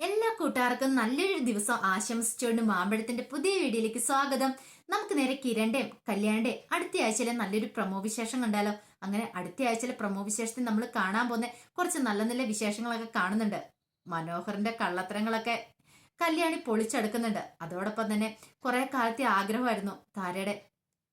എല്ലാ കൂട്ടുകാർക്കും നല്ലൊരു ദിവസം ആശംസിച്ചുകൊണ്ട് മാമ്പഴത്തിന്റെ പുതിയ വീഡിയോയിലേക്ക് സ്വാഗതം. നമുക്ക് നേരെ കിരണ്ടേം കല്യാണ്ടേ അടുത്ത ആഴ്ചയിലെ നല്ലൊരു പ്രമോ വിശേഷം കണ്ടാലോ? അങ്ങനെ അടുത്ത ആഴ്ചയിലെ പ്രമോ വിശേഷത്തിൽ നമ്മൾ കാണാൻ പോകുന്ന കുറച്ച് നല്ല നല്ല വിശേഷങ്ങളൊക്കെ കാണുന്നുണ്ട്. മനോഹറിന്റെ കള്ളത്തരങ്ങളൊക്കെ കല്യാണി പൊളിച്ചെടുക്കുന്നുണ്ട്. അതോടൊപ്പം തന്നെ കുറെ കാലത്തെ ആഗ്രഹമായിരുന്നു താരയുടെ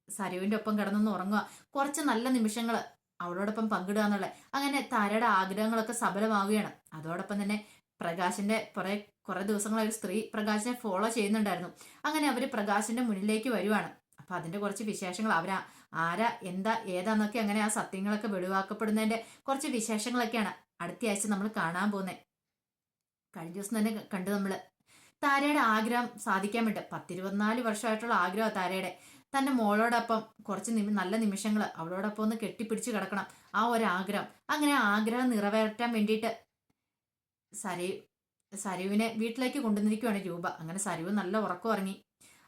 സരുവിന്റെ ഒപ്പം കിടന്നൊന്ന് ഉറങ്ങുക. കുറച്ച് നല്ല നിമിഷങ്ങൾ അവളോടൊപ്പം പങ്കിടുക എന്നുള്ളത്. അങ്ങനെ താരയുടെ ആഗ്രഹങ്ങളൊക്കെ സഫലമാവുകയാണ്. അതോടൊപ്പം തന്നെ പ്രകാശിന്റെ കുറെ കുറെ ദിവസങ്ങളായി ഒരു സ്ത്രീ പ്രകാശിനെ ഫോളോ ചെയ്യുന്നുണ്ടായിരുന്നു. അങ്ങനെ അവർ പ്രകാശിന്റെ മുന്നിലേക്ക് വരുവാണ്. അപ്പൊ അതിന്റെ കുറച്ച് വിശേഷങ്ങൾ അവരാ ആരാ എന്താ ഏതാന്നൊക്കെ അങ്ങനെ ആ സത്യങ്ങളൊക്കെ വെളിവാക്കപ്പെടുന്നതിന്റെ കുറച്ച് വിശേഷങ്ങളൊക്കെയാണ് അടുത്ത ആഴ്ച നമ്മൾ കാണാൻ പോകുന്നത് കഴിഞ്ഞ ദിവസം തന്നെ കണ്ടു നമ്മൾ. താരയുടെ ആഗ്രഹം സാധിക്കാൻ വേണ്ടി പത്തിരുപത്തിനാല് വർഷമായിട്ടുള്ള ആഗ്രഹം താരയുടെ. തന്റെ മോളോടൊപ്പം കുറച്ച് നിമി നല്ല നിമിഷങ്ങൾ അവളോടൊപ്പം ഒന്ന് കെട്ടിപ്പിടിച്ച് കിടക്കണം. ആ ഒരു ആഗ്രഹം. അങ്ങനെ ആഗ്രഹം നിറവേറ്റാൻ വേണ്ടിയിട്ട് സരയു സരുവിനെ വീട്ടിലേക്ക് കൊണ്ടുവന്നിരിക്കുവാണ് രൂപ. അങ്ങനെ സരുവ് നല്ല ഉറക്കം ഉറങ്ങി.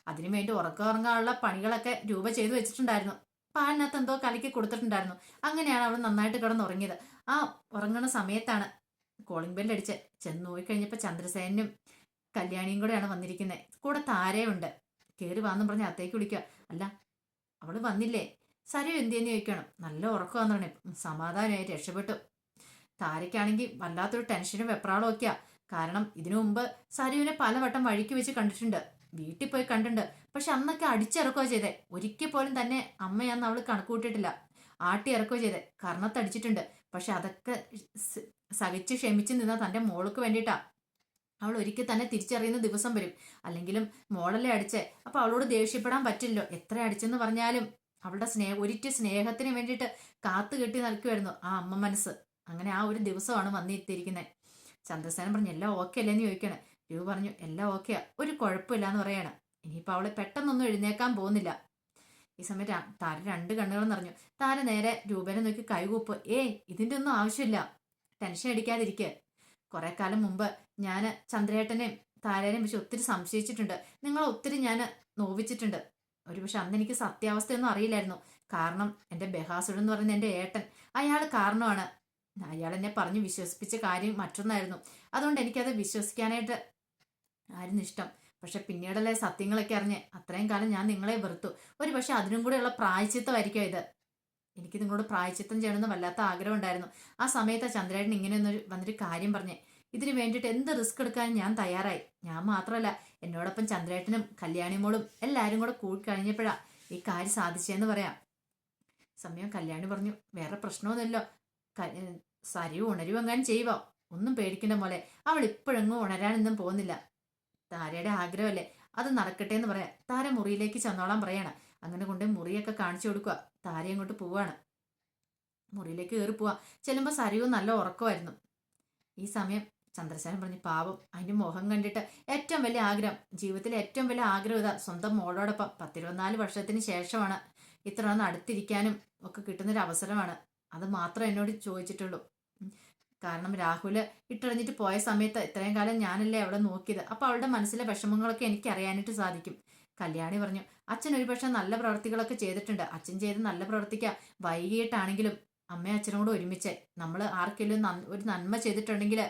അതിനു വേണ്ടി ഉറക്കം ഉറങ്ങാനുള്ള പണികളൊക്കെ രൂപ ചെയ്തു വെച്ചിട്ടുണ്ടായിരുന്നു. പാലിനകത്ത് എന്തോ കലക്കി കൊടുത്തിട്ടുണ്ടായിരുന്നു. അങ്ങനെയാണ് അവൾ നന്നായിട്ട് കിടന്നുറങ്ങിയത്. ആ ഉറങ്ങുന്ന സമയത്താണ് കോളിംഗ് ബെല്ലടിച്ച് ചെന്ന് കഴിഞ്ഞപ്പോൾ ചന്ദ്രസേനും കല്യാണിയും കൂടെയാണ് വന്നിരിക്കുന്നത് കൂടെ താരയുണ്ട് കയറി വാന്നും പറഞ്ഞ് അത്തേക്ക് വിളിക്കുക അല്ല അവൾ വന്നില്ലേ? സരു എന്തിയെന്ന് ചോദിക്കണം. നല്ല ഉറക്കമാന്ന് പറഞ്ഞേ സമാധാനമായി രക്ഷപ്പെട്ടു. താരയ്ക്കാണെങ്കിൽ വല്ലാത്തൊരു ടെൻഷനും വെപ്രാളും ഒക്കെയാ. കാരണം ഇതിനു മുമ്പ് സരുവിനെ പലവട്ടം വഴിക്ക് വെച്ച് കണ്ടിട്ടുണ്ട്. വീട്ടിൽ പോയി കണ്ടിട്ടുണ്ട്. പക്ഷെ അന്നൊക്കെ അടിച്ചിറക്കുക ചെയ്തേ. ഒരിക്കൽ പോലും തന്നെ അമ്മയാന്ന് അവൾ കണക്കൂട്ടിട്ടില്ല ആട്ടി ഇറക്കുക ചെയ്തേ. കർണത്തടിച്ചിട്ടുണ്ട് പക്ഷെ അതൊക്കെ സഹിച്ച് ക്ഷമിച്ച് നിന്ന തന്റെ മോൾക്ക് വേണ്ടിയിട്ടാ. അവൾ ഒരിക്കൽ തന്നെ തിരിച്ചറിയുന്ന ദിവസം വരും. അല്ലെങ്കിലും മോളല്ലേ അടിച്ചേ. അപ്പൊ അവളോട് ദേഷ്യപ്പെടാൻ പറ്റില്ലോ എത്ര അടിച്ചെന്ന് പറഞ്ഞാലും അവളുടെ സ്നേഹ ഒരിറ്റ് സ്നേഹത്തിന് വേണ്ടിയിട്ട് കാത്തു കെട്ടി നിൽക്കുമായിരുന്നു ആ അമ്മ മനസ്സ്. അങ്ങനെ ആ ഒരു ദിവസമാണ് വന്നെത്തിയിരിക്കുന്നത് ചന്ദ്രസേനൻ പറഞ്ഞു എല്ലാം ഓക്കെ അല്ലേന്ന് ചോദിക്കണേ. രൂപ പറഞ്ഞു എല്ലാം ഓക്കെയാ ഒരു കുഴപ്പമില്ല എന്ന് പറയണം. ഇനിയിപ്പോൾ അവളെ പെട്ടെന്നൊന്നും എഴുന്നേക്കാൻ പോകുന്നില്ല. ഈ സമയത്ത് താര രണ്ട് കണ്ണുകൾ പറഞ്ഞു താര നേരെ രൂപനെ നോക്കി കൈകൂപ്പ് ഏ ഇതിന്റെ ഒന്നും ആവശ്യമില്ല. ടെൻഷൻ അടിക്കാതിരിക്കുക കുറേ കാലം മുമ്പ് ഞാൻ ചന്ദ്രേട്ടനെയും താരേനെയും പക്ഷെ ഒത്തിരി സംശയിച്ചിട്ടുണ്ട്. നിങ്ങളെ ഒത്തിരി ഞാൻ നോവിച്ചിട്ടുണ്ട്. ഒരു പക്ഷെ അന്ന് എനിക്ക് സത്യാവസ്ഥയൊന്നും അറിയില്ലായിരുന്നു. കാരണം എന്റെ ബെഹാസുഡ് എന്ന് പറയുന്ന എന്റെ ഏട്ടൻ അയാൾ കാരണമാണ്. അയാൾ എന്നെ പറഞ്ഞു വിശ്വസിപ്പിച്ച കാര്യം മറ്റൊന്നായിരുന്നു. അതുകൊണ്ട് എനിക്കത് വിശ്വസിക്കാനായിട്ട് ആയിരുന്നു ഇഷ്ടം. പക്ഷെ പിന്നീടല്ലേ സത്യങ്ങളൊക്കെ അറിഞ്ഞ് അത്രയും കാലം ഞാൻ നിങ്ങളെ വെറുത്തു. ഒരു പക്ഷെ അതിനും കൂടെയുള്ള പ്രായച്ചിത്തമായിരിക്കും ഇത്. എനിക്ക് നിങ്ങളോട് പ്രായച്ചിത്തം ചെയ്യണമെന്ന് വല്ലാത്ത ആഗ്രഹം ഉണ്ടായിരുന്നു. ആ സമയത്ത് ചന്ദ്രേട്ടൻ ഇങ്ങനെ ഒന്നൊരു വന്നൊരു കാര്യം പറഞ്ഞേ ഇതിന് വേണ്ടിയിട്ട് എന്ത് റിസ്ക് എടുക്കാനും ഞാൻ തയ്യാറായി? ഞാൻ മാത്രമല്ല എന്നോടൊപ്പം ചന്ദ്രേട്ടനും കല്യാണിമോളും എല്ലാവരും കൂടെ കൂടി ഈ കാര്യം സാധിച്ചതെന്ന് പറയാം. സമയം കല്യാണി പറഞ്ഞു വേറെ പ്രശ്നമൊന്നുമില്ലോ ഏ, സരിവ് ചെയ്യുവോ? ഒന്നും പേടിക്കണ്ട മോലെ അവൾ ഇപ്പോഴെങ്ങും ഉണരാനൊന്നും പോകുന്നില്ല. താരയുടെ ആഗ്രഹമല്ലേ? അത് നടക്കട്ടെ എന്ന് പറയാം. താര മുറിയിലേക്ക് ചെന്നോളാൻ പറയാണ്. അങ്ങനെ കൊണ്ട് മുറിയൊക്കെ കാണിച്ചു കൊടുക്കുക. താര അങ്ങോട്ട് പോവാണ്. മുറിയിലേക്ക് കയറി പോവാ. ചെല്ലുമ്പോൾ സരിവ് നല്ല ഉറക്കമായിരുന്നു. ഈ സമയം ചന്ദ്രശേഖരൻ പറഞ്ഞു പാവം അതിന്റെ മുഖം കണ്ടിട്ട് ഏറ്റവും വലിയ ആഗ്രഹം. ജീവിതത്തിലെ ഏറ്റവും വലിയ ആഗ്രഹം ഇതാ. സ്വന്തം മോളോടൊപ്പം പത്തിരുപത്തിനാല് വർഷത്തിന് ശേഷമാണ് ഇത്ര ഒന്ന് അടുത്തിരിക്കാനും ഒക്കെ കിട്ടുന്നൊരു അവസരമാണ് അത് മാത്രം എന്നോട് ചോദിച്ചിട്ടുള്ളൂ. കാരണം രാഹുൽ ഇട്ടിറഞ്ഞിട്ട് പോയ സമയത്ത് ഇത്രയും കാലം ഞാനല്ലേ അവിടെ നോക്കിയത്. അപ്പൊ അവളുടെ മനസ്സിലെ വിഷമങ്ങളൊക്കെ എനിക്ക് അറിയാനായിട്ട് സാധിക്കും. കല്യാണി പറഞ്ഞു അച്ഛൻ ഒരുപക്ഷെ നല്ല പ്രവർത്തികളൊക്കെ ചെയ്തിട്ടുണ്ട്. അച്ഛൻ ചെയ്ത് നല്ല പ്രവർത്തിക്ക. വൈകിട്ടാണെങ്കിലും അമ്മയും അച്ഛനും കൂടെ ഒരുമിച്ച്. നമ്മൾ ആർക്കെങ്കിലും ഒരു നന്മ ചെയ്തിട്ടുണ്ടെങ്കിൽ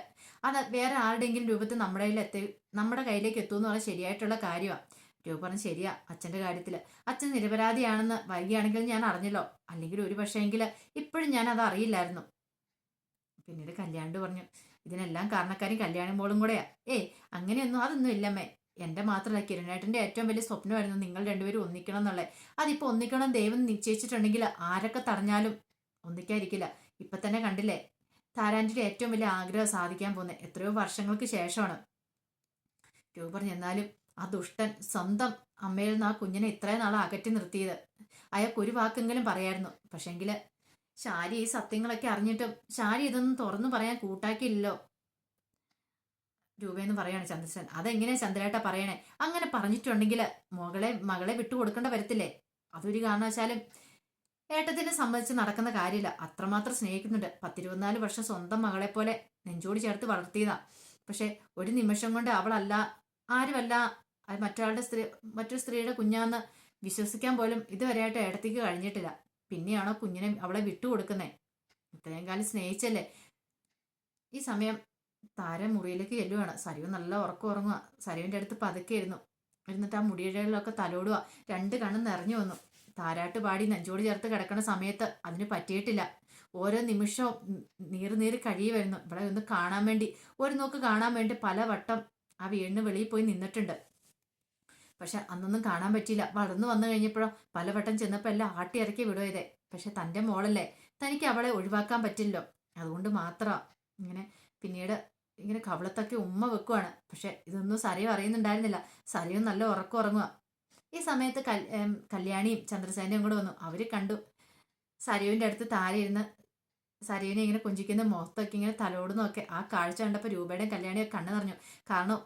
അത് വേറെ ആരുടെയെങ്കിലും രൂപത്തിൽ നമ്മുടെ കയ്യിൽ എത്തി നമ്മുടെ കയ്യിലേക്ക് എത്തുമെന്ന് പറഞ്ഞാൽ ശരിയായിട്ടുള്ള കാര്യമാണ് രൂപ പറഞ്ഞു ശരിയാ അച്ഛന്റെ കാര്യത്തിൽ അച്ഛൻ നിരപരാധിയാണെന്ന് വൈകിയാണെങ്കിൽ ഞാൻ അറിഞ്ഞല്ലോ. അല്ലെങ്കിൽ ഒരു പക്ഷേങ്കിൽ ഇപ്പോഴും ഞാൻ അത് അറിയില്ലായിരുന്നു. പിന്നീട് കല്യാണ്ട് പറഞ്ഞു ഇതിനെല്ലാം കാരണക്കാരും കല്യാണി മോളും കൂടെയാ. ഏയ് അങ്ങനെയൊന്നും അതൊന്നും ഇല്ലമ്മേ. എന്റെ മാത്രമല്ല കിരണേട്ടന്റെ ഏറ്റവും വലിയ സ്വപ്നമായിരുന്നു നിങ്ങൾ രണ്ടുപേരും ഒന്നിക്കണം എന്നുള്ളത്. അതിപ്പോ ഒന്നിക്കണം ദൈവം നിശ്ചയിച്ചിട്ടുണ്ടെങ്കിൽ ആരൊക്കെ തടഞ്ഞാലും ഒന്നിക്കാതിരിക്കില്ല. ഇപ്പൊ തന്നെ കണ്ടില്ലേ താരാന്റെ ഏറ്റവും വലിയ ആഗ്രഹം സാധിക്കാൻ പോകുന്നത് എത്രയോ വർഷങ്ങൾക്ക് ശേഷമാണ്. രൂപ പറഞ്ഞു എന്നാലും ആ ദുഷ്ടൻ സ്വന്തം അമ്മയിൽ നിന്ന് ആ കുഞ്ഞിനെ ഇത്രയും നാൾ അകറ്റി നിർത്തിയത്. അയാൾക്ക് ഒരു വാക്കെങ്കിലും പറയായിരുന്നു. പക്ഷെങ്കിൽ ശാരി ഈ സത്യങ്ങളൊക്കെ അറിഞ്ഞിട്ടും ശാരി ഇതൊന്നും തുറന്നു പറയാൻ കൂട്ടാക്കിയില്ലല്ലോ. രൂപയെന്ന് പറയാണ് ചന്ദ്രശൻ അതെങ്ങനെയാ ചന്ദ്രേട്ട പറയണേ? അങ്ങനെ പറഞ്ഞിട്ടുണ്ടെങ്കിൽ മകളെ മകളെ വിട്ടുകൊടുക്കേണ്ട വരത്തില്ലേ? അതൊരു കാരണവശാലും ഏട്ടത്തിനെ സംബന്ധിച്ച് നടക്കുന്ന കാര്യമില്ല. അത്രമാത്രം സ്നേഹിക്കുന്നുണ്ട്. പത്തിരുപത്തിനാല് വർഷം സ്വന്തം മകളെ പോലെ നെഞ്ചോട് ചേർത്ത് വളർത്തിയതാ. പക്ഷെ ഒരു നിമിഷം കൊണ്ട് അവളല്ല ആരുമല്ല അത് മറ്റൊരാളുടെ സ്ത്രീ മറ്റൊരു സ്ത്രീയുടെ കുഞ്ഞാന്ന് വിശ്വസിക്കാൻ പോലും ഇതുവരെയായിട്ട് ഏടത്തേക്ക് കഴിഞ്ഞിട്ടില്ല. പിന്നെയാണോ കുഞ്ഞിനെ അവളെ വിട്ടുകൊടുക്കുന്നേ? ഇത്രയും കാലം സ്നേഹിച്ചല്ലേ? ഈ സമയം താര മുറിയിലേക്ക് ചെല്ലുവാണ്. സരിവ് നല്ല ഉറക്കം ഉറങ്ങുക സരിവിന്റെ അടുത്ത് പതുക്കെ ഇരുന്നു ഇരുന്നിട്ട് ആ മുടിയിഴകളിലൊക്കെ തലോടുക രണ്ട് കണ്ണും നിറഞ്ഞു വന്നു. താരാട്ട് പാടി നെഞ്ചോട് ചേർത്ത് കിടക്കുന്ന സമയത്ത് അതിന് പറ്റിയിട്ടില്ല. ഓരോ നിമിഷവും നീറ് നീറ് കഴിയി വരുന്നു. ഇവിടെ ഒന്ന് കാണാൻ വേണ്ടി ഒരു നോക്ക് കാണാൻ വേണ്ടി പല വട്ടം ആ വീടിന് വെളിയിൽ പോയി നിന്നിട്ടുണ്ട്. പക്ഷെ അന്നൊന്നും കാണാൻ പറ്റിയില്ല. വളർന്നു വന്നു കഴിഞ്ഞപ്പോഴോ പലവട്ടം ചെന്നപ്പോൾ എല്ലാം ആട്ടി ഇറക്കി വിടുവതേ പക്ഷെ തന്റെ മോളല്ലേ തനിക്ക് അവളെ ഒഴിവാക്കാൻ പറ്റില്ലല്ലോ. അതുകൊണ്ട് മാത്രമാണ് ഇങ്ങനെ പിന്നീട് ഇങ്ങനെ കവളത്തൊക്കെ ഉമ്മ വെക്കുവാണ്. പക്ഷെ ഇതൊന്നും സരയും അറിയുന്നുണ്ടായിരുന്നില്ല. സരയും നല്ല ഉറക്കം ഉറങ്ങുക ഈ സമയത്ത് കല്യാണിയും ചന്ദ്രസേനയും കൂടെ വന്നു. അവർ കണ്ടു സരയുവിന്റെ അടുത്ത് താഴെ ഇരുന്ന് സരയുവിനെ ഇങ്ങനെ കുഞ്ചിക്കുന്ന മുഖത്തൊക്കെ ഇങ്ങനെ തലോടുന്നൊക്കെ ആ കാഴ്ച കണ്ടപ്പോൾ രൂപയുടെ കല്യാണിയൊക്കെ കണ്ണു നിറഞ്ഞു. കാരണം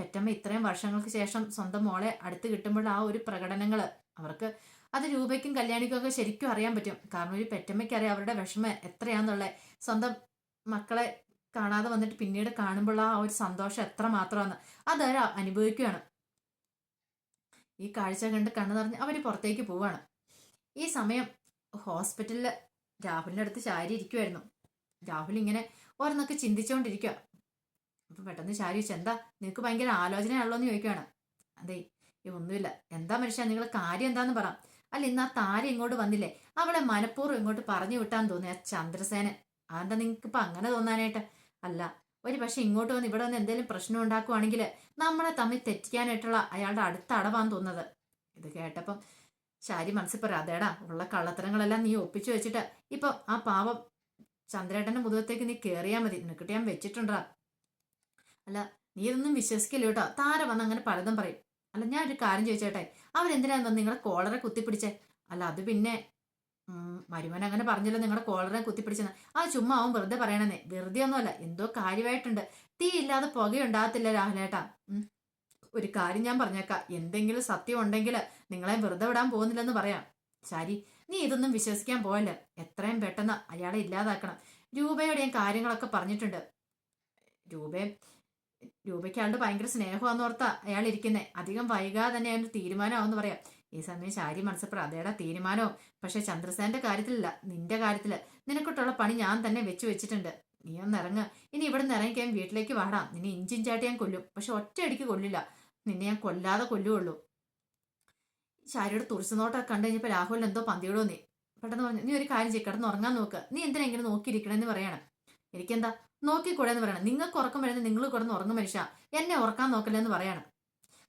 പെറ്റമ്മ ഇത്രയും വർഷങ്ങൾക്ക് ശേഷം സ്വന്തം മോളെ അടുത്ത് കിട്ടുമ്പോൾ ആ ഒരു പ്രകടനങ്ങൾ അവർക്ക് അത് രൂപയ്ക്കും കല്യാണിക്കും ഒക്കെ ശരിക്കും അറിയാൻ പറ്റും. കാരണം ഒരു പെറ്റമ്മയ്ക്ക് അറിയാം അവരുടെ വിഷമം എത്രയാന്നുള്ള. സ്വന്തം മക്കളെ കാണാതെ വന്നിട്ട് പിന്നീട് കാണുമ്പോൾ ആ ഒരു സന്തോഷം എത്ര മാത്രമാണ് അതവർ അനുഭവിക്കുകയാണ്. ഈ കാഴ്ച കണ്ട് കണ്ണു നിറഞ്ഞ് അവർ പുറത്തേക്ക് പോവാണ്. ഈ സമയം ഹോസ്പിറ്റലിൽ രാഹുലിന്റെ അടുത്ത് ചാരി ഇരിക്കുമായിരുന്നു രാഹുൽ ഇങ്ങനെ ഓരോന്നൊക്കെ ചിന്തിച്ചുകൊണ്ടിരിക്കുക അപ്പൊ പെട്ടെന്ന് ശാരി ചോദിച്ചു എന്താ നിനക്ക് ഭയങ്കര ആലോചനയാണല്ലോ എന്ന് ചോദിക്കുകയാണ് അതെ ഈ ഒന്നുമില്ല. എന്താ മനുഷ്യ നിങ്ങൾ കാര്യം എന്താന്ന് പറ. അല്ല ഇന്ന് ആ താര ഇങ്ങോട്ട് വന്നില്ലേ? അവളെ മനഃപൂർവം ഇങ്ങോട്ട് പറഞ്ഞു വിട്ടാൻ തോന്നി ആ ചന്ദ്രസേനൻ. അതെന്താ നിങ്ങൾക്ക് ഇപ്പം അങ്ങനെ തോന്നാനായിട്ട്? അല്ല ഒരു പക്ഷെ ഇങ്ങോട്ട് വന്ന് ഇവിടെ വന്ന് എന്തെങ്കിലും പ്രശ്നം ഉണ്ടാക്കുവാണെങ്കിൽ നമ്മളെ തമ്മിൽ തെറ്റിക്കാനായിട്ടുള്ള അയാളുടെ അടുത്ത അടവാന്ന് തോന്നുന്നത്. ഇത് കേട്ടപ്പം ശാരി മനസ്സിൽ പറയാം അതേടാ ഉള്ള കള്ളത്തരങ്ങളെല്ലാം നീ ഒപ്പിച്ചു വെച്ചിട്ട് ഇപ്പം ആ പാവം ചന്ദ്രേട്ടന്റെ മുതുകത്തേക്ക് നീ കയറിയാൽ മതി. നിനക്കിട്ട് ഞാൻ വെച്ചിട്ടുണ്ടാ അല്ല നീ ഇതൊന്നും വിശ്വസിക്കില്ല കേട്ടോ? താര വന്ന് അങ്ങനെ പലതും പറയും. അല്ല ഞാൻ ഒരു കാര്യം ചോദിച്ചോട്ടെ? അവരെന്തിനാന്ന് വന്ന് നിങ്ങളെ കോളറെ കുത്തിപ്പിടിച്ചേ? അല്ല അത് പിന്നെ മരുമൻ അങ്ങനെ പറഞ്ഞല്ലോ നിങ്ങളെ കോളറെ കുത്തിപ്പിടിച്ചെന്ന്? ആ ചുമ്മാ അവൻ വെറുതെ പറയണെന്നേ. വെറുതെ ഒന്നുമല്ല എന്തോ കാര്യമായിട്ടുണ്ട്. തീ ഇല്ലാതെ പുകയുണ്ടാകത്തില്ല രാഹുലേട്ടാ. ഒരു കാര്യം ഞാൻ പറഞ്ഞേക്കാം. എന്തെങ്കിലും സത്യം ഉണ്ടെങ്കിൽ നിങ്ങളെ വെറുതെ വിടാൻ പോകുന്നില്ലെന്ന് പറയാം. ശരി നീ ഇതൊന്നും വിശ്വസിക്കാൻ പോവല്ല? എത്രയും പെട്ടെന്ന് അയാളെ ഇല്ലാതാക്കണം. രൂപയോട് ഞാൻ കാര്യങ്ങളൊക്കെ പറഞ്ഞിട്ടുണ്ട്. രൂപയെ രൂപയ്ക്ക് അയാളുടെ ഭയങ്കര സ്നേഹമാണെന്ന് ഓർത്താ അയാൾ ഇരിക്കുന്നേ അധികം വൈകാതെ തന്നെ അതിന് തീരുമാനമാവെന്ന് പറയാം. ഈ സമയം ശാരി മനസ്സപ്പെടാം അതേടാ തീരുമാനവും. പക്ഷെ ചന്ദ്രസേന്റെ കാര്യത്തിലല്ല നിന്റെ കാര്യത്തിൽ. നിനക്കൊട്ടുള്ള പണി ഞാൻ തന്നെ വെച്ചു വെച്ചിട്ടുണ്ട്. നീ ഒന്ന് ഇറങ്ങുക ഇനി ഇവിടെ നിന്ന് ഇറങ്ങിക്കാൻ വീട്ടിലേക്ക് വാടാം. നിന്നെ ഇഞ്ചിഞ്ചാട്ടി ഞാൻ കൊല്ലും. പക്ഷെ ഒറ്റയടിക്ക് കൊല്ലില്ല. നിന്നെ ഞാൻ കൊല്ലാതെ കൊല്ലുകയുള്ളൂ ശാരിയുടെ തുറച്ചുനോട്ടൊക്കെ കണ്ടു കഴിഞ്ഞപ്പോൾ രാഹുലിന് എന്തോ പന്തിയോടോ നീ പെട്ടെന്ന് പറഞ്ഞു നീ ഒരു കാര്യം ചെയ്യ്. കിടന്ന് ഉറങ്ങാൻ നോക്ക്. നീ എന്തിനാ ഇങ്ങനെ നോക്കിയിരിക്കണമെന്ന് പറയണം. എനിക്കെന്താ? നോക്കിക്കൂടെ എന്ന് പറയണം. നിങ്ങൾക്ക് ഉറക്കം വരുന്നത് നിങ്ങൾ കിടന്ന് ഉറങ്ങും മനുഷ്യ. എന്നെ ഉറക്കാൻ നോക്കില്ലെന്ന് പറയണം.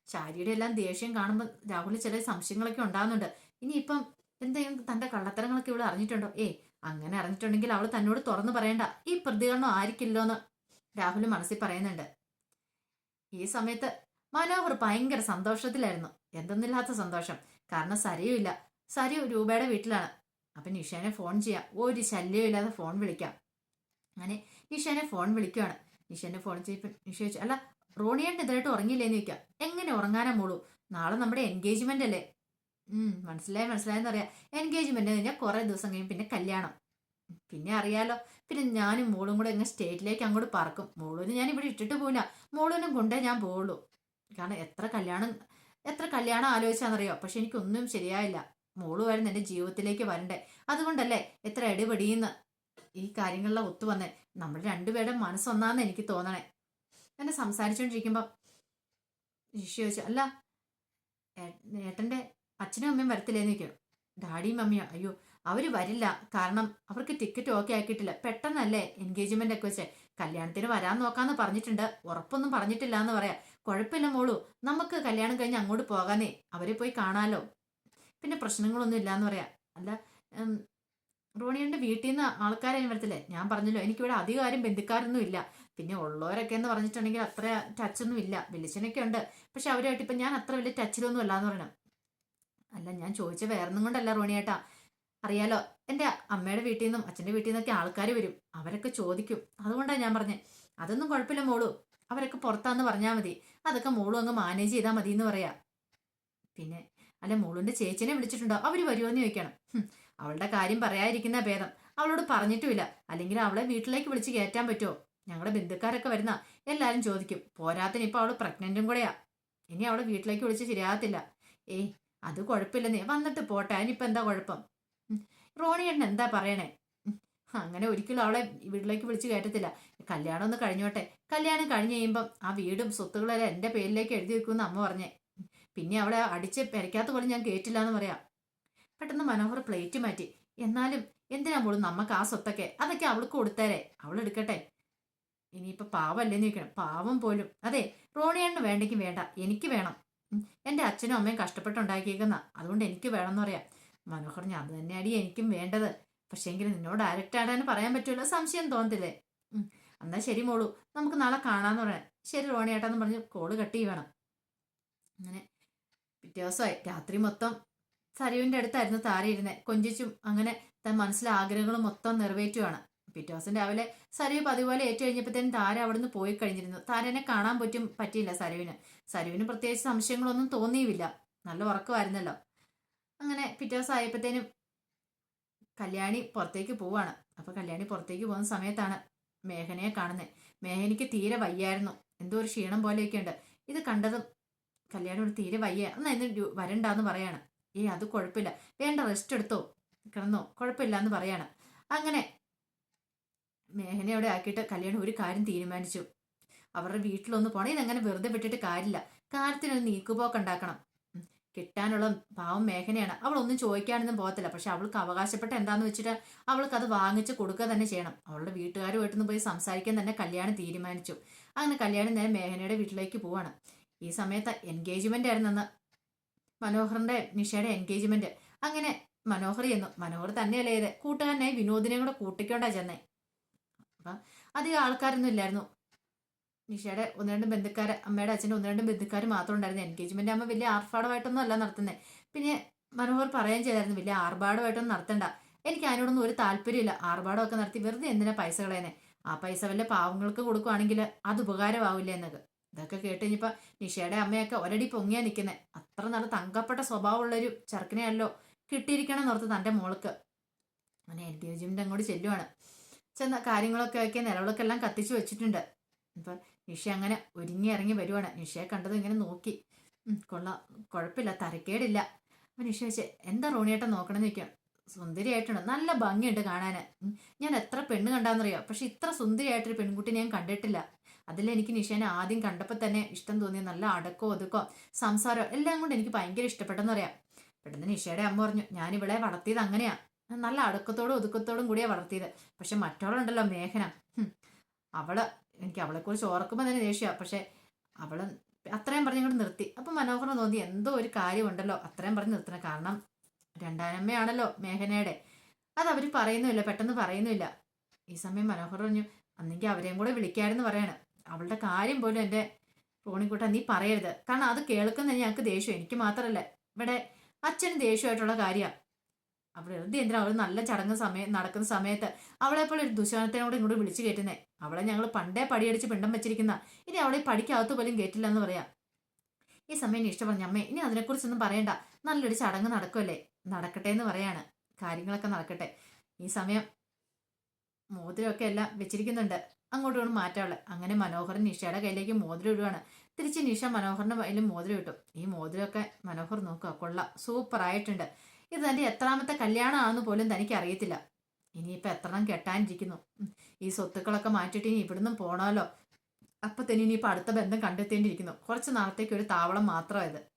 ശാരിയുടെ എല്ലാം ദേഷ്യം കാണുമ്പോൾ രാഹുലിന് ചില സംശയങ്ങളൊക്കെ ഉണ്ടാകുന്നുണ്ട് ഇനിയിപ്പം എന്തെങ്കിലും തന്റെ കള്ളത്തരങ്ങളൊക്കെ ഇവിടെ അറിഞ്ഞിട്ടുണ്ടോ? ഏ അങ്ങനെ അറിഞ്ഞിട്ടുണ്ടെങ്കിൽ അവൾ തന്നോട് തുറന്നു പറയണ്ട. ഈ പ്രതികരണം ആയിരിക്കില്ലോ എന്ന് രാഹുൽ മനസ്സിൽ പറയുന്നുണ്ട്. ഈ സമയത്ത് മനോഹർ ഭയങ്കര സന്തോഷത്തിലായിരുന്നു. എന്തെന്നില്ലാത്ത സന്തോഷം. കാരണം സരിയും ഇല്ല. സരയു രൂപയുടെ വീട്ടിലാണ്. അപ്പൊ നിഷേനെ ഫോൺ ചെയ്യാം. ഒരു ശല്യവും ഇല്ലാതെ ഫോൺ വിളിക്കാം. അങ്ങനെ നിഷേനെ ഫോൺ വിളിക്കുകയാണ് നിഷേന്റെ ഫോൺ ചെയ്യപ്പം നിഷ അല്ല റോണിയേട്ടൻ ഇതായിട്ട് ഉറങ്ങിയില്ലേന്ന് ചോദിക്കാം. എങ്ങനെ ഉറങ്ങാനാ മോളൂ? നാളെ നമ്മുടെ എൻഗേജ്മെന്റ് അല്ലേ? ഉം മനസ്സിലായി മനസ്സിലായെന്ന് അറിയാം എൻഗേജ്മെന്റ് കഴിഞ്ഞാൽ കുറേ ദിവസം കഴിയും പിന്നെ കല്യാണം. പിന്നെ അറിയാലോ പിന്നെ ഞാനും മോളും കൂടെ ഇങ്ങനെ സ്റ്റേറ്റിലേക്ക് അങ്ങോട്ട് പറക്കും. മോളൂന് ഞാൻ ഇവിടെ ഇട്ടിട്ട് പോയില്ല മോളൂനും കൊണ്ടേ ഞാൻ പോവുള്ളൂ. കാരണം എത്ര കല്യാണം എത്ര കല്യാണം ആലോചിച്ചാന്നറിയോ? പക്ഷെ എനിക്കൊന്നും ശരിയായില്ല. മോളുമായിരുന്നു എന്റെ ജീവിതത്തിലേക്ക് വരണ്ടേ. അതുകൊണ്ടല്ലേ എത്ര ഇടിപെടിയെന്ന് ഈ കാര്യങ്ങളിലെ ഒത്തു വന്നേ. നമ്മൾ രണ്ടുപേരുടെ മനസ്സൊന്നാന്ന് എനിക്ക് തോന്നണേ. എന്നെ സംസാരിച്ചുകൊണ്ടിരിക്കുമ്പോൾ ഋഷി ചോദിച്ചു അല്ല ഏട്ടന്റെ അച്ഛനും അമ്മയും വരത്തില്ലേന്ന് ചോദിക്കും. ഡാഡിയും മമ്മിയോ. അയ്യോ അവർ വരില്ല. കാരണം അവർക്ക് ടിക്കറ്റ് ഓക്കെ ആക്കിയിട്ടില്ല. പെട്ടെന്നല്ലേ എൻഗേജ്മെന്റ് ഒക്കെ വെച്ചേ. കല്യാണത്തിന് വരാൻ നോക്കാന്ന് പറഞ്ഞിട്ടുണ്ട്. ഉറപ്പൊന്നും പറഞ്ഞിട്ടില്ല എന്ന് പറയാ. കുഴപ്പമില്ല മോളൂ. നമുക്ക് കല്യാണം കഴിഞ്ഞ് അങ്ങോട്ട് പോകാനേ അവരെ പോയി കാണാലോ. പിന്നെ പ്രശ്നങ്ങളൊന്നും ഇല്ലാന്ന് പറയാ. അല്ല റോണിയുടെ വീട്ടിൽ നിന്ന് ആൾക്കാരെ വരത്തില്ലേ? ഞാൻ പറഞ്ഞല്ലോ എനിക്കിവിടെ അധികം ആരും ബന്ധുക്കാരൊന്നും ഇല്ല. പിന്നെ ഉള്ളവരൊക്കെ എന്ന് പറഞ്ഞിട്ടുണ്ടെങ്കിൽ അത്ര ടച്ചൊന്നും ഇല്ല. വിളിച്ചനൊക്കെ ഉണ്ട്. പക്ഷെ അവരുമായിട്ട് ഇപ്പം ഞാൻ അത്ര വലിയ ടച്ചിലൊന്നും അല്ലാന്ന് പറയണം അല്ല ഞാൻ ചോദിച്ച വേറൊന്നും കൊണ്ടല്ല റോണിയേട്ടാ അറിയാലോ എന്റെ അമ്മയുടെ വീട്ടിൽ നിന്നും അച്ഛന്റെ വീട്ടിൽ നിന്നൊക്കെ ആൾക്കാർ വരും. അവരൊക്കെ ചോദിക്കും. അതുകൊണ്ടാണ് ഞാൻ പറഞ്ഞത് അതൊന്നും കുഴപ്പമില്ല മോളു. അവരൊക്കെ പുറത്താന്ന് പറഞ്ഞാൽ മതി. അതൊക്കെ മോളും അങ്ങ് മാനേജ് ചെയ്താൽ മതി എന്ന് പറയാ. പിന്നെ അല്ല മോളുന്റെ ചേച്ചിനെ വിളിച്ചിട്ടുണ്ടോ? അവർ വരുമോന്ന് ചോദിക്കണം. ഹും, അവളുടെ കാര്യം പറയാതിരിക്കുന്ന ഭേദം. അവളോട് പറഞ്ഞിട്ടുമില്ല. അല്ലെങ്കിൽ അവളെ വീട്ടിലേക്ക് വിളിച്ച് കയറ്റാൻ പറ്റുമോ? ഞങ്ങളുടെ ബന്ധുക്കാരൊക്കെ വരുന്ന എല്ലാരും ചോദിക്കും. പോരാത്തിന് ഇപ്പൊ അവൾ പ്രഗ്നന്റും കൂടെയാ. ഇനി അവളെ വീട്ടിലേക്ക് വിളിച്ച് ശരിയാകത്തില്ല. ഏയ് അത് കുഴപ്പമില്ലെന്നേ. വന്നിട്ട് പോട്ടെ. അതിനിപ്പോ എന്താ കുഴപ്പം? റോണി എണ്ണ എന്താ പറയണേ? അങ്ങനെ ഒരിക്കലും അവളെ വീട്ടിലേക്ക് വിളിച്ച് കയറ്റത്തില്ല. കല്യാണം ഒന്ന് കഴിഞ്ഞോട്ടെ. കല്യാണം കഴിഞ്ഞ് കഴിയുമ്പം ആ വീടും സ്വത്തുകളെല്ലാം എന്റെ പേരിലേക്ക് എഴുതി വെക്കുമെന്ന് അമ്മ പറഞ്ഞേ. പിന്നെ അവളെ അടിച്ച് പെരയ്ക്കാത്ത പോലെ ഞാൻ കേട്ടില്ല എന്ന് പറയാം. പെട്ടെന്ന് മനോഹർ പ്ലേറ്റ് മാറ്റി. എന്നാലും എന്തിനാ പോലും നമുക്ക് ആ സ്വത്തൊക്കെ? അതൊക്കെ അവൾക്ക് കൊടുത്തേരെ. അവൾ എടുക്കട്ടെ. പാവല്ലേ പാവല്ലേന്ന് ചോദിക്കണം. പാവം പോലും. അതെ റോണിയാണ് വേണ്ടെങ്കിൽ വേണ്ട. എനിക്ക് വേണം. എന്റെ അച്ഛനും അമ്മയും കഷ്ടപ്പെട്ടുണ്ടാക്കിയേക്കുന്ന. അതുകൊണ്ട് എനിക്ക് വേണം എന്ന് പറയാം. മനോഹർ ഞാൻ തന്നെയാടി എനിക്കും വേണ്ടത്. പക്ഷേങ്കിൽ നിന്നോട് ഡയറക്റ്റ് ആടാൻ പറയാൻ പറ്റുമല്ലോ. സംശയം തോന്നത്തില്ലേ? എന്നാ ശരി മോളു. നമുക്ക് നാളെ കാണാന്ന് പറയാം. ശരി റോണിയേട്ടാന്ന് പറഞ്ഞ് കോൾ കട്ട് ചെയ്യണം. അങ്ങനെ പിറ്റേ ദിവസമായി. രാത്രി മൊത്തം സരുവിന്റെ അടുത്തായിരുന്നു താര ഇരുന്നത് കൊഞ്ചിച്ചും അങ്ങനെ തൻ മനസ്സിലെ ആഗ്രഹങ്ങളും മൊത്തം നിറവേറ്റുവാണ്. പിറ്റേ ദിവസം രാവിലെ സരുവ് പതിപോലെ ഏറ്റു കഴിഞ്ഞപ്പോഴത്തേനും താര അവിടുന്ന് പോയി കഴിഞ്ഞിരുന്നു. താരനെ കാണാൻ പറ്റും പറ്റിയില്ല സരുവിന് സരുവിന് പ്രത്യേകിച്ച് സംശയങ്ങളൊന്നും തോന്നിയുമില്ല നല്ല ഉറക്കമായിരുന്നല്ലോ. അങ്ങനെ പിറ്റേ ദിവസം ആയപ്പോഴത്തേനും കല്യാണി പുറത്തേക്ക് പോവാണ്. അപ്പൊ കല്യാണി പുറത്തേക്ക് പോകുന്ന സമയത്താണ് മേഘനയെ കാണുന്നത് മേഘനയ്ക്ക് തീരെ വയ്യായിരുന്നു. എന്തോ ഒരു ക്ഷീണം പോലെയൊക്കെ ഉണ്ട് ഇത് കണ്ടതും ഒരു തീരെ വയ്യ. എന്നാ ഇന്ന് വരണ്ടാന്ന് പറയാണ്. ഏ അത് കുഴപ്പമില്ല. വേണ്ട റെസ്റ്റ് എടുത്തോ. കിടന്നോ. കുഴപ്പമില്ല എന്ന് പറയാണ്. അങ്ങനെ മേഘനെ അവിടെ ആക്കിയിട്ട് കല്യാണം ഒരു കാര്യം തീരുമാനിച്ചു. അവരുടെ വീട്ടിലൊന്ന് പോണേ ഇതങ്ങനെ വെറുതെ വിട്ടിട്ട് കാര്യമില്ല. കാര്യത്തിനൊരു നീക്കുപോക്ക് ഉണ്ടാക്കണം. കിട്ടാനുള്ള പാവം മേഘനയാണ്. ഒന്നും ചോദിക്കാനൊന്നും പോകത്തില്ല. പക്ഷെ അവൾക്ക് അവകാശപ്പെട്ട എന്താന്ന് വെച്ചിട്ട് അവൾക്ക് അത് വാങ്ങിച്ച് കൊടുക്കുക തന്നെ ചെയ്യണം. അവളുടെ വീട്ടുകാരുമായിട്ടൊന്ന് പോയി സംസാരിക്കാൻ തന്നെ കല്യാണം തീരുമാനിച്ചു. അങ്ങനെ കല്യാണം നേരെ മേഘനയുടെ വീട്ടിലേക്ക് പോവാണ്. ഈ സമയത്ത് എൻഗേജ്മെന്റ് ആയിരുന്നു അന്ന് മനോഹറിന്റെ നിഷയുടെ എൻഗേജ്മെന്റ് അങ്ങനെ മനോഹർ ചെന്നു. മനോഹർ തന്നെയല്ലേ ഇത്? കൂട്ടുകാരനായി വിനോദിനെ കൂടെ കൂട്ടിക്കൊണ്ടാ ചെന്നേ. അപ്പൊ അധികം ആൾക്കാരൊന്നും ഇല്ലായിരുന്നു. നിഷയുടെ ഒന്ന് രണ്ട് ബന്ധുക്കാർ അമ്മയുടെ അച്ഛന്റെ ഒന്ന് രണ്ട് ബന്ധുക്കാർ മാത്രം ഉണ്ടായിരുന്നു. എൻഗേജ്മെന്റ് അമ്മ വലിയ ആർഭാടമായിട്ടൊന്നും അല്ല നടത്തുന്നത് പിന്നെ മനോഹർ പറയുകയും ചെയ്തായിരുന്നു വലിയ ആർഭാടമായിട്ടൊന്നും നടത്തണ്ട. എനിക്ക് അതിനോടൊന്നും ഒരു താല്പര്യമില്ല ആർഭാടമൊക്കെ നടത്തി വെറുതെ എന്തിനാ പൈസ കളയുന്നത് ആ പൈസ വല്ല പാവങ്ങൾക്ക് കൊടുക്കുവാണെങ്കിൽ അത് ഉപകാരമാവില്ല? എന്നൊക്കെ. ഇതൊക്കെ കേട്ട് കഴിഞ്ഞപ്പോൾ നിഷയുടെ അമ്മയൊക്കെ ഒരടി പൊങ്ങിയാ നിൽക്കുന്നത് അത്ര നല്ല തങ്കപ്പെട്ട സ്വഭാവമുള്ളൊരു ചെറുക്കനെയല്ലോ കിട്ടിയിരിക്കണം എന്നോർത്ത് തന്റെ മോൾക്ക്. അങ്ങനെ എൻഗേജ്മെന്റ് അങ്ങോട്ട് ചെല്ലുവാണ്. ചെന്ന കാര്യങ്ങളൊക്കെ ആക്കി നിലവിളൊക്കെ എല്ലാം കത്തിച്ചു വെച്ചിട്ടുണ്ട്. ഇപ്പം നിഷ അങ്ങനെ ഒരുങ്ങി ഇറങ്ങി വരുവാണ്. നിഷയെ കണ്ടത് ഇങ്ങനെ നോക്കി. കൊള്ള. കുഴപ്പമില്ല തരക്കേടില്ല. അപ്പം നിഷ വെച്ച് എന്താ റോണിയേട്ടൻ നോക്കണമെന്ന് ചോദിക്കാം. സുന്ദരിയായിട്ടുണ്ട്. നല്ല ഭംഗിയുണ്ട് കാണാൻ ഞാൻ എത്ര പെണ്ണ് കണ്ടാന്നറിയാം? പക്ഷെ ഇത്ര സുന്ദരിയായിട്ടൊരു പെൺകുട്ടി ഞാൻ കണ്ടിട്ടില്ല. അതിൽ എനിക്ക് നിഷേനെ ആദ്യം കണ്ടപ്പോൾ തന്നെ ഇഷ്ടം തോന്നിയ നല്ല അടക്കോ ഒതുക്കോ സംസാരമോ എല്ലാം കൊണ്ട് എനിക്ക് ഭയങ്കര ഇഷ്ടപ്പെട്ടെന്ന് പറയാം. പെട്ടെന്ന് നിഷയുടെ അമ്മ പറഞ്ഞു ഞാൻ ഇവിടെ വളർത്തിയത് അങ്ങനെയാ. നല്ല അടക്കത്തോടും ഒതുക്കത്തോടും കൂടിയാണ് വളർത്തിയത്. പക്ഷെ മറ്റവളുണ്ടല്ലോ മേഘന. അവൾ എനിക്ക് അവളെക്കുറിച്ച് ഓർക്കുമ്പോൾ തന്നെ ദേഷ്യമാണ് പക്ഷെ അവൾ അത്രയും പറഞ്ഞു ഇങ്ങോട്ട് നിർത്തി. അപ്പം മനോഹരം തോന്നി എന്തോ ഒരു കാര്യമുണ്ടല്ലോ അത്രയും പറഞ്ഞ് നിർത്തണം. കാരണം രണ്ടാനമ്മയാണല്ലോ മേഘനയുടെ. അത് അവർ പറയുന്നുമില്ല പെട്ടെന്ന് പറയുന്നുമില്ല. ഈ സമയം മനോഹർ പറഞ്ഞു അന്നെങ്കിൽ അവരെയും കൂടെ വിളിക്കാമെന്ന് പറയാണ്. അവളുടെ കാര്യം പോലും എന്റെ റോണിക്കുട്ട നീ പറയരുത്. കാരണം അത് കേൾക്കുന്ന ഞങ്ങൾക്ക് ദേഷ്യം. എനിക്ക് മാത്രമല്ല ഇവിടെ അച്ഛന് ദേഷ്യമായിട്ടുള്ള കാര്യമാണ് അവൾ വെറുതെ എന്തിനാ അവൾ നല്ല ചടങ്ങ് സമയം നടക്കുന്ന സമയത്ത് അവളെ പോലെ ഒരു ദുശാനത്തിനോട് ഇങ്ങോട്ട് വിളിച്ചു കയറ്റുന്നേ. അവളെ ഞങ്ങൾ പണ്ടേ പടിയടിച്ച് പിണ്ടം വെച്ചിരിക്കുന്ന. ഇനി അവളെ പടിക്കകത്ത് പോലും കയറ്റില്ല എന്ന് പറയാം. ഈ സമയം ഇഷ്ടം പറഞ്ഞ അമ്മേ ഇനി അതിനെക്കുറിച്ചൊന്നും പറയണ്ട. നല്ലൊരു ചടങ്ങ് നടക്കുമല്ലേ നടക്കട്ടെ എന്ന് പറയാണ്. കാര്യങ്ങളൊക്കെ നടക്കട്ടെ. ഈ സമയം മോതിരമൊക്കെ എല്ലാം വെച്ചിരിക്കുന്നുണ്ട്. അങ്ങോട്ടും മാറ്റാനുള്ള. അങ്ങനെ മനോഹരൻ നിഷയുടെ കയ്യിലേക്ക് മോതിരം ഇടുവാണ്. തിരിച്ച് നിഷ മനോഹറിന്റെ കയ്യിലും മോതിരം ഇട്ടു. ഈ മോതിരമൊക്കെ മനോഹർ നോക്കുക കൊള്ളാം. സൂപ്പർ ആയിട്ടുണ്ട്. ഇത് തന്റെ എത്രാമത്തെ കല്യാണമാണെന്ന് പോലും തനിക്ക് അറിയത്തില്ല ഇനിയിപ്പോൾ എത്രണ്ണം കെട്ടാനിരിക്കുന്നു. ഈ സ്വത്തുക്കളൊക്കെ മാറ്റിയിട്ട് ഇനി ഇവിടുന്ന് പോണമല്ലോ. അപ്പൊ തന്നെ ഇനിയിപ്പോൾ അടുത്ത ബന്ധം കണ്ടെത്തേണ്ടിയിരിക്കുന്നു. കുറച്ച് നാളത്തേക്ക് ഒരു താവളം മാത്രമായത്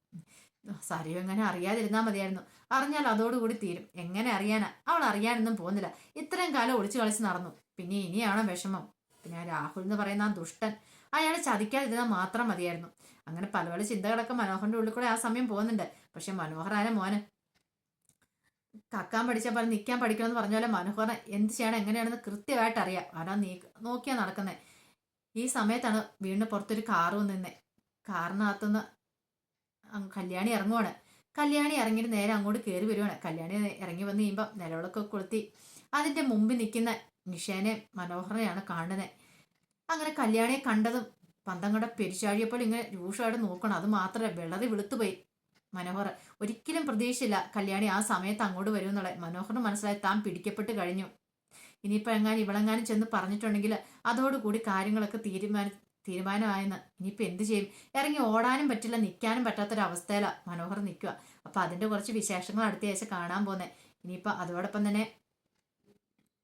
സരിയോ എങ്ങനെ അറിയാതിരുന്നാൽ മതിയായിരുന്നു. അറിഞ്ഞാൽ അതോടുകൂടി തീരും. എങ്ങനെ അറിയാനാ? അവൾ അറിയാനൊന്നും പോകുന്നില്ല. ഇത്രയും കാലം ഒളിച്ചു കളിച്ച് നടന്നു. പിന്നെ ഇനിയാണോ വിഷമം? പിന്നെ ആ രാഹുൽ എന്ന് പറയുന്ന ആ ദുഷ്ടൻ അയാൾ ചതിക്കാതിരുന്നാൽ മാത്രം മതിയായിരുന്നു. അങ്ങനെ പല പല ചിന്തകളൊക്കെ മനോഹറിന്റെ ഉള്ളിൽ കൂടെ ആ സമയം പോകുന്നുണ്ട്. പക്ഷെ മനോഹർ ആരെ മോനെ കക്കാൻ പഠിച്ചാൽ പോലെ നിൽക്കാൻ പഠിക്കണമെന്ന് പറഞ്ഞ പോലെ മനോഹർ എന്ത് ചെയ്യണം എങ്ങനെയാണെന്ന് കൃത്യമായിട്ട് അറിയാം. ആരാ നീ നോക്കിയാ നടക്കുന്നത് ഈ സമയത്താണ് വീണ്ടും പുറത്തൊരു കാറ് നിന്നെ കാറിനകത്തുനിന്ന് കല്യാണി ഇറങ്ങുവാണ്. കല്യാണി ഇറങ്ങിയിട്ട് നേരെ അങ്ങോട്ട് കയറി വരുവാണ്. കല്യാണി ഇറങ്ങി വന്ന് കഴിയുമ്പോൾ നിലവിളൊക്കെ കൊളുത്തി. അതിന്റെ മുമ്പിൽ നിൽക്കുന്ന നിഷേനെ മനോഹരനെയാണ് കാണുന്നത് അങ്ങനെ കല്യാണിയെ കണ്ടതും പന്തങ്ങളുടെ പെരിശാഴിയപ്പോൾ ഇങ്ങനെ രൂക്ഷമായിട്ട് നോക്കണം. അത് മാത്രമല്ല വിളറി വെളുത്തുപോയി മനോഹർ. ഒരിക്കലും പ്രതീക്ഷയില്ല കല്യാണി ആ സമയത്ത് അങ്ങോട്ട് വരുമെന്നുള്ള മനോഹറിന് മനസ്സിലായി താൻ പിടിക്കപ്പെട്ട് കഴിഞ്ഞു. ഇനിയിപ്പോൾ എങ്ങാനും ഇവളെങ്ങാനും ചെന്ന് പറഞ്ഞിട്ടുണ്ടെങ്കിൽ അതോടുകൂടി കാര്യങ്ങളൊക്കെ തീരുമാന തീരുമാനമായെന്ന്. ഇനിയിപ്പോൾ എന്ത് ചെയ്യും? ഇറങ്ങി ഓടാനും പറ്റില്ല നിൽക്കാനും പറ്റാത്തൊരവസ്ഥയിലാണ് മനോഹർ നിൽക്കുക അപ്പോൾ അതിന്റെ കുറച്ച് വിശേഷങ്ങൾ അടുത്ത ആഴ്ച കാണാൻ പോകുന്നത് ഇനിയിപ്പോൾ അതോടൊപ്പം തന്നെ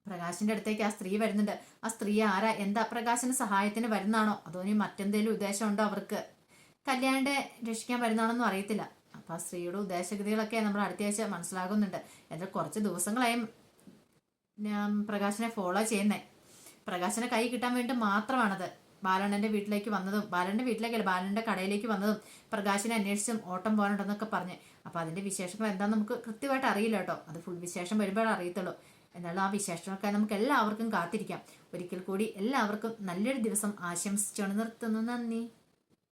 പ്രകാശിന്റെ അടുത്തേക്ക് ആ സ്ത്രീ വരുന്നുണ്ട്. ആ സ്ത്രീ ആരാ? എന്താ പ്രകാശിന് സഹായത്തിന് വരുന്നാണോ അതോ ഇനി മറ്റെന്തെങ്കിലും ഉദ്ദേശമുണ്ടോ അവർക്ക്? കല്യാണിന്റെ രക്ഷിക്കാൻ വരുന്നാണെന്നും അറിയത്തില്ല. അപ്പൊ ആ സ്ത്രീയുടെ ഉദ്ദേശഗതികളൊക്കെ നമ്മൾ അടുത്ത ആഴ്ച മനസ്സിലാകുന്നുണ്ട്. എന്നാൽ കുറച്ച് ദിവസങ്ങളായും പ്രകാശിനെ ഫോളോ ചെയ്യുന്നേ. പ്രകാശിനെ കൈ കിട്ടാൻ വേണ്ടി മാത്രമാണത്. ബാലണ്ണന്റെ വീട്ടിലേക്ക് വന്നതും ബാലന്റെ വീട്ടിലേക്കല്ല ബാലന്റെ കടയിലേക്ക് വന്നതും പ്രകാശിനെ അന്വേഷിച്ചും ഓട്ടം പോകാനുണ്ടെന്നൊക്കെ പറഞ്ഞ്. അപ്പൊ അതിന്റെ വിശേഷങ്ങൾ എന്താന്ന് നമുക്ക് കൃത്യമായിട്ട് അറിയില്ല കേട്ടോ. അത് ഫുൾ വിശേഷം വരുമ്പോഴേ അറിയത്തുള്ളൂ. എന്നാലും ആ വിശേഷങ്ങൾക്കായി നമുക്ക് എല്ലാവർക്കും കാത്തിരിക്കാം. ഒരിക്കൽ കൂടി എല്ലാവർക്കും നല്ലൊരു ദിവസം ആശംസിച്ചുകൊണ്ട് നിർത്തുന്നു. നന്ദി.